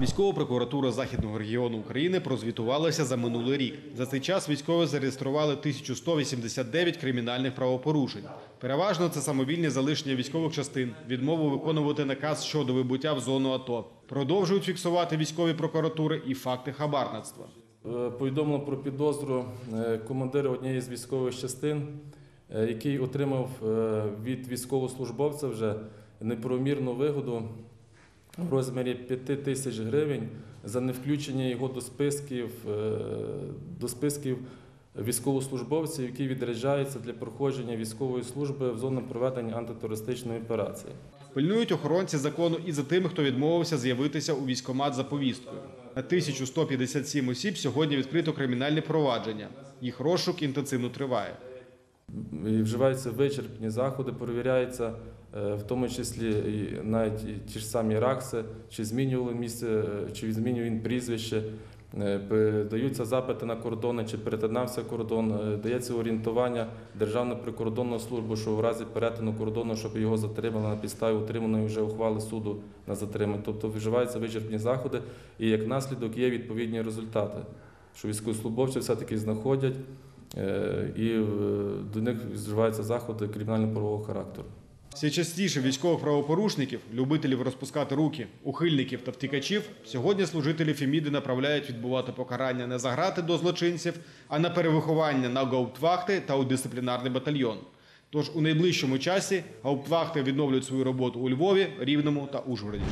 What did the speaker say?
Військова прокуратура Західного регіону України прозвітувалася за минулий рік. За цей час військові зареєстрували 1189 кримінальних правопорушень. Переважно це самовільне залишення військових частин, відмову виконувати наказ щодо вибуття в зону АТО. Продовжують фіксувати військові прокуратури і факти хабарництва. Е, Повідомлено про підозру е, командира однієї з військових частин, е, який отримав від військовослужбовця вже неправомірну вигоду в розмірі 5 тисяч гривень за невключення його до списків, е, до списків військовослужбовців, які відряджаються для проходження військової служби в зону проведення антитерористичної операції. Пильнують охоронці закону і за тими, хто відмовився з'явитися у військкомат за повісткою. На 1157 осіб сьогодні відкрито кримінальне провадження. Їх розшук інтенсивно триває. Вживаються вичерпні заходи, перевіряється е, в тому числі навіть ті ж самі ракси, чи змінювали місце, е, чи змінює він прізвище, е, даються запити на кордони, чи перетинався кордон, дається орієнтування Державної прикордонної служби, що в разі перетину кордону, щоб його затримали на підставі утриманої вже ухвали суду на затримання. Тобто вживаються вичерпні заходи, і як наслідок є відповідні результати, що військовослужбовці все-таки знаходять. Е, і е, до них вживаються заходи кримінально-правового характеру. Все частіше військових правопорушників, любителів розпускати руки, ухильників та втікачів сьогодні служителі Феміди направляють відбувати покарання не за грати до злочинців, а на перевиховання на гауптвахти та у дисциплінарний батальйон. Тож у найближчому часі гауптвахти відновлюють свою роботу у Львові, Рівному та Ужгороді.